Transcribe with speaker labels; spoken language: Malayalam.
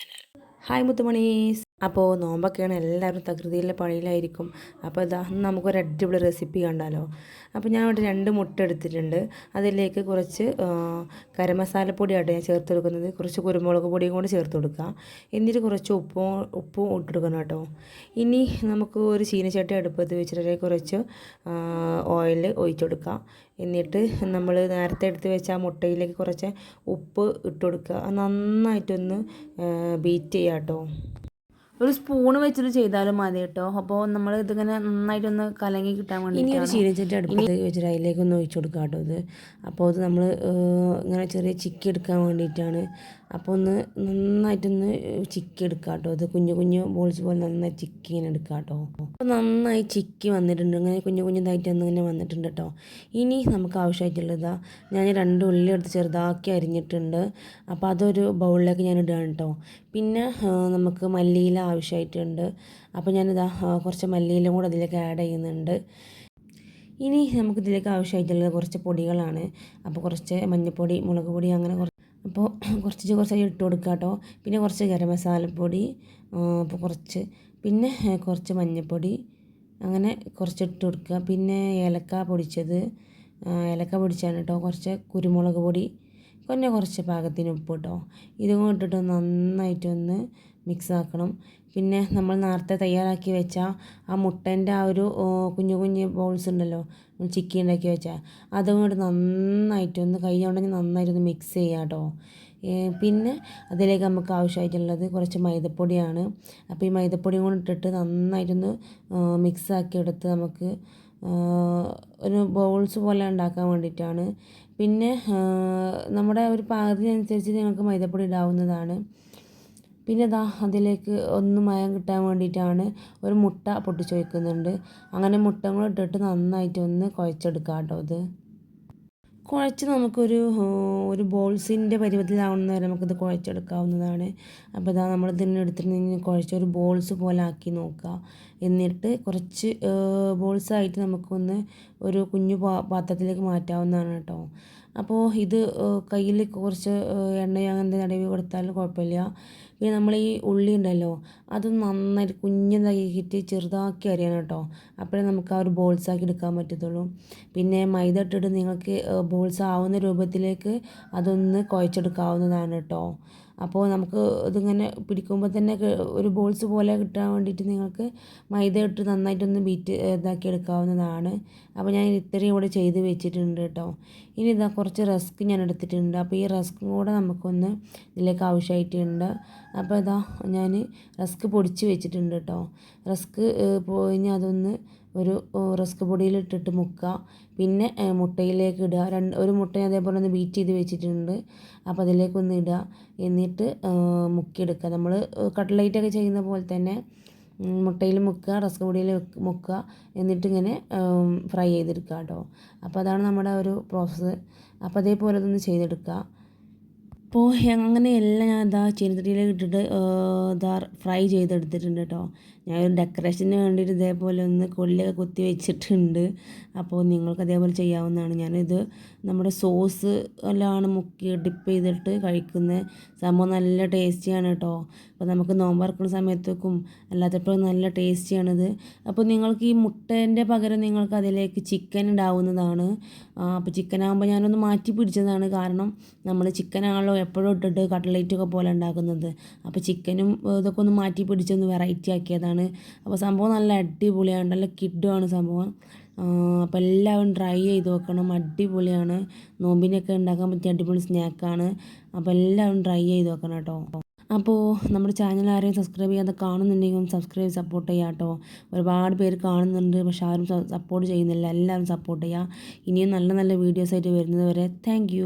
Speaker 1: Senate. ഹായ് മുത്തുമണീസ്. അപ്പോൾ നോമ്പൊക്കെയാണ് എല്ലാവരും തകൃതിയിലെ പണിയിലായിരിക്കും. അപ്പോൾ ഇതാ നമുക്കൊരു അടിപൊളി റെസിപ്പി കണ്ടാലോ. അപ്പോൾ ഞാൻ ഇവിടെ രണ്ട് മുട്ട എടുത്തിട്ടുണ്ട്. അതിലേക്ക് കുറച്ച് കരമസാലപ്പൊടിയാട്ടോ ഞാൻ ചേർത്ത് കൊടുക്കുന്നത്. കുറച്ച് കുരുമുളക് പൊടിയും കൂടി ചേർത്ത് കൊടുക്കുക. എന്നിട്ട് കുറച്ച് ഉപ്പും ഉപ്പും ഇട്ടെടുക്കണം കേട്ടോ. ഇനി നമുക്ക് ഒരു ചീനച്ചട്ടി അടുപ്പത്ത് വെച്ചിട്ട് കുറച്ച് ഓയിൽ ഒഴിച്ചു കൊടുക്കുക. എന്നിട്ട് നമ്മൾ നേരത്തെ എടുത്ത് വെച്ച ആ മുട്ടയിലേക്ക് കുറച്ച് ഉപ്പ് ഇട്ട് കൊടുക്കുക. നന്നായിട്ടൊന്ന് ബീറ്റ് ചെയ്യുക. കേട്ടോ ഒരു സ്പൂൺ വെച്ചിട്ട് ചെയ്താലും മതി കേട്ടോ. അപ്പോൾ നമ്മൾ ഇതിങ്ങനെ നന്നായിട്ടൊന്ന് കലങ്ങി കിട്ടാൻ വേണ്ടി ഇനി ഒരു ചീനച്ചട്ടി അടുപ്പത്ത് വെച്ചിട്ട് അതിലേക്ക് ഒന്ന് ഒഴിച്ചു കൊടുക്കാം കേട്ടോ ഇത്. അപ്പോൾ അത് നമ്മൾ ഇങ്ങനെ ചെറിയ ചിക്കി എടുക്കാൻ വേണ്ടിയിട്ടാണ്. അപ്പോൾ ഒന്ന് നന്നായിട്ടൊന്ന് ചിക്കി എടുക്കാം കേട്ടോ. അത് കുഞ്ഞു കുഞ്ഞു ബോൾസ് പോലെ നന്നായി ചിക്കി ഇങ്ങനെ എടുക്കാം കേട്ടോ. അപ്പോൾ നന്നായി ചിക്കി വന്നിട്ടുണ്ട്. ഇങ്ങനെ കുഞ്ഞു കുഞ്ഞതായിട്ട് ഇങ്ങനെ വന്നിട്ടുണ്ട് കേട്ടോ. ഇനി നമുക്ക് ആവശ്യമായിട്ടുള്ളതാ ഞാൻ രണ്ട് ഉള്ളി എടുത്ത് ചെറുതാക്കി അരിഞ്ഞിട്ടുണ്ട്. അപ്പോൾ അതൊരു ബൗളിലേക്ക് ഞാൻ ഇടുകയാണ് കേട്ടോ. പിന്നെ നമുക്ക് മല്ലിയില ആവശ്യമായിട്ടുണ്ട്. അപ്പോൾ ഞാനിതാ കുറച്ച് മല്ലിയിലും കൂടെ അതിലേക്ക് ആഡ് ചെയ്യുന്നുണ്ട്. ഇനി നമുക്ക് ഇതിലേക്ക് ആവശ്യമായിട്ടുള്ളത് കുറച്ച് പൊടികളാണ്. അപ്പോൾ കുറച്ച് മഞ്ഞൾപ്പൊടി മുളക് പൊടി അങ്ങനെ കുറച്ച്. അപ്പോൾ കുറച്ച് കുറച്ചായി ഇട്ട് കൊടുക്കുക കേട്ടോ. പിന്നെ കുറച്ച് ഗരം മസാലപ്പൊടി അപ്പോൾ കുറച്ച്. പിന്നെ കുറച്ച് മഞ്ഞൾപ്പൊടി അങ്ങനെ കുറച്ച് ഇട്ട് കൊടുക്കുക. പിന്നെ ഏലക്ക പൊടിച്ചത് ഏലക്ക പൊടിച്ചാണ് കേട്ടോ. കുറച്ച് കുരുമുളക് പൊടി പിന്നെ കുറച്ച് പാകത്തിന് ഉപ്പ് കേട്ടോ ഇതും ഇട്ടിട്ട് നന്നായിട്ടൊന്ന് മിക്സ് ആക്കണം പിന്നെ നമ്മൾ നേരത്തെ തയ്യാറാക്കി വെച്ച ആ മുട്ടേന്റെ ആ ഒരു കുഞ്ഞു കുഞ്ഞു ബോൾസ് ഉണ്ടല്ലോ ചിക്കി ഉണ്ടാക്കി വെച്ചാൽ അതും കൂടെ നന്നായിട്ടൊന്ന് കൈ കൊണ്ടെങ്കിൽ നന്നായിട്ടൊന്ന് മിക്സ് ചെയ്യാം കേട്ടോ പിന്നെ അതിലേക്ക് നമുക്ക് ആവശ്യമായിട്ടുള്ളത് കുറച്ച് മൈദപ്പൊടിയാണ്. അപ്പോൾ ഈ മൈദപ്പൊടിയും കൂടെ ഇട്ടിട്ട് നന്നായിട്ടൊന്ന് മിക്സ് ആക്കി എടുത്ത് നമുക്ക് ഒരു ബൗൾസ് പോലെ ഉണ്ടാക്കാൻ വേണ്ടിയിട്ടാണ്. പിന്നെ നമ്മുടെ ഒരു പാകത്തിനനുസരിച്ച് നിങ്ങൾക്ക് മൈദപ്പൊടി ഇടാവുന്നതാണ് പിന്നെ ഇതാ അതിലേക്ക് ഒന്ന് മയം കിട്ടാൻ വേണ്ടിയിട്ടാണ് ഒരു മുട്ട പൊട്ടിച്ച് വയ്ക്കുന്നുണ്ട് അങ്ങനെ മുട്ട കൂടെ ഇട്ടിട്ട് നന്നായിട്ട് ഒന്ന് കുഴച്ചെടുക്കാം കേട്ടോ ഇത്. കുഴച്ച് നമുക്കൊരു ഒരു ബോൾസിന്റെ പരുവത്തിലാവുന്ന വരെ നമുക്കിത് കുഴച്ചെടുക്കാവുന്നതാണ്. അപ്പോൾ ഇതാ നമ്മൾ ഇതിനെ എടുത്തിട്ട് കുഴച്ച് ഒരു ബോൾസ് പോലെ ആക്കി നോക്കുക. എന്നിട്ട് കുറച്ച് ബോൾസായിട്ട് നമുക്കൊന്ന് ഒരു കുഞ്ഞു പാത്രത്തിലേക്ക് മാറ്റാവുന്നതാണ് കേട്ടോ. അപ്പോൾ ഇത് കയ്യിൽ കുറച്ച് എണ്ണയോ അങ്ങനെ തടവി കൊടുത്താലും കുഴപ്പമില്ല. പിന്നെ നമ്മൾ ഈ ഉള്ളി ഉണ്ടല്ലോ അത് നന്നായിട്ട് കുഞ്ഞതാക്കിയിട്ട് ചെറുതാക്കി അരിയണം കേട്ടോ. അപ്പോഴേ നമുക്ക് ആ ഒരു ബോൾസ് ആക്കി എടുക്കാൻ പറ്റത്തുള്ളൂ. പിന്നെ മൈദ ഇട്ടിട്ട് നിങ്ങൾക്ക് ബോൾസ് ആവുന്ന രൂപത്തിലേക്ക് അതൊന്ന് കുഴച്ചെടുക്കാവുന്നതാണ് കേട്ടോ. അപ്പോൾ നമുക്ക് ഇതിങ്ങനെ പിടിക്കുമ്പോൾ തന്നെ ഒരു ബോൾസ് പോലെ കിട്ടാൻ വേണ്ടിയിട്ട് നിങ്ങൾക്ക് മൈദ ഇട്ട് നന്നായിട്ടൊന്ന് ബീറ്റ് ഇതാക്കി എടുക്കാവുന്നതാണ്. അപ്പോൾ ഞാൻ ഇത്രയും കൂടെ ചെയ്ത് വെച്ചിട്ടുണ്ട് കേട്ടോ. ഇനി ഇതാ കുറച്ച് റസ്ക് ഞാൻ എടുത്തിട്ടുണ്ട്. അപ്പോൾ ഈ റസ്ക് കൂടെ നമുക്കൊന്ന് ഇതിലേക്ക് ആവശ്യമായിട്ടുണ്ട്. അപ്പോൾ ഇതാ ഞാൻ റസ്ക് പൊടിച്ച് വെച്ചിട്ടുണ്ട് കേട്ടോ. റസ്ക് പോയി അതൊന്ന് ഒരു റസ്ക് പൊടിയിലിട്ടിട്ട് മുക്കുക. പിന്നെ മുട്ടയിലേക്ക് ഇടുക. രണ്ട് ഒരു മുട്ട അതേപോലെ ഒന്ന് ബീറ്റ് ചെയ്ത് വെച്ചിട്ടുണ്ട്. അപ്പോൾ അതിലേക്കൊന്ന് ഇടുക. എന്നിട്ട് മുക്കിയെടുക്കുക. നമ്മൾ കട്ട്ലൈറ്റൊക്കെ ചെയ്യുന്ന പോലെ തന്നെ മുട്ടയിൽ മുക്കുക റസ്ക് പൊടിയിൽ മുക്കുക എന്നിട്ടിങ്ങനെ ഫ്രൈ ചെയ്തെടുക്കുക കേട്ടോ. അപ്പോൾ അതാണ് നമ്മുടെ ഒരു പ്രോസസ്സ് അപ്പോൾ അതേപോലെ ഇതൊന്ന് ചെയ്തെടുക്കുക. അപ്പോൾ അങ്ങനെ എല്ലാം ഞാൻ ഇതാ ചീനച്ചട്ടിയിലേക്ക് ഇട്ടിട്ട് ഇതാ ഫ്രൈ ചെയ്തെടുത്തിട്ടുണ്ട് കേട്ടോ ഞാൻ ഒരു ഡെക്കറേഷന് വേണ്ടിയിട്ട് ഇതേപോലെ ഒന്ന് കൊള്ളിയൊക്കെ കുത്തി വെച്ചിട്ടുണ്ട്. അപ്പോൾ നിങ്ങൾക്ക് അതേപോലെ ചെയ്യാവുന്നതാണ്. ഞാനിത് നമ്മുടെ സോസ് എല്ലാം മുക്കി ഡിപ്പ് ചെയ്തിട്ട് കഴിക്കുന്ന സംഭവം നല്ല ടേസ്റ്റിയാണ് കേട്ടോ അപ്പോൾ നമുക്ക് നോമ്പറക്കുന്ന സമയത്തേക്കും അല്ലാത്തപ്പോഴും നല്ല ടേസ്റ്റിയാണിത്. അപ്പോൾ നിങ്ങൾക്ക് ഈ മുട്ടേന്റെ പകരം നിങ്ങൾക്ക് അതിലേക്ക് ചിക്കൻ ഉണ്ടാവുന്നതാണ്. അപ്പോൾ ചിക്കൻ ആകുമ്പോൾ ഞാനൊന്ന് മാറ്റി പിടിച്ചതാണ്. കാരണം നമ്മൾ ചിക്കനാണല്ലോ എപ്പോഴും ഇട്ടിട്ട് കട്ട്ലേറ്റൊക്കെ പോലെ ഉണ്ടാക്കുന്നത്. അപ്പോൾ ചിക്കനും ഇതൊക്കെ ഒന്ന് മാറ്റി പിടിച്ചൊന്ന് വെറൈറ്റി ആക്കിയതാണ്. അപ്പോൾ സംഭവം നല്ല അടിപൊളിയാണ്. നല്ല കിഡുമാണ് സംഭവം. അപ്പോൾ എല്ലാവരും ട്രൈ ചെയ്ത് നോക്കണം. അടിപൊളിയാണ്. നോമ്പിനൊക്കെ ഉണ്ടാക്കാൻ പറ്റിയ അടിപൊളി സ്നാക്കാണ് അപ്പോൾ എല്ലാവരും ട്രൈ ചെയ്ത് നോക്കണം കേട്ടോ. അപ്പോൾ നമ്മുടെ ചാനൽ ആരെയും സബ്സ്ക്രൈബ് ചെയ്യാതെ കാണുന്നുണ്ടെങ്കിൽ സബ്സ്ക്രൈബ് സപ്പോർട്ട് ചെയ്യാം കേട്ടോ. ഒരുപാട് പേര് കാണുന്നുണ്ട് പക്ഷെ ആരും സപ്പോർട്ട് ചെയ്യുന്നില്ല. എല്ലാവരും സപ്പോർട്ട് ചെയ്യുക ഇനിയും നല്ല നല്ല വീഡിയോസ് ആയിട്ട് വരുന്നത് വരെ താങ്ക്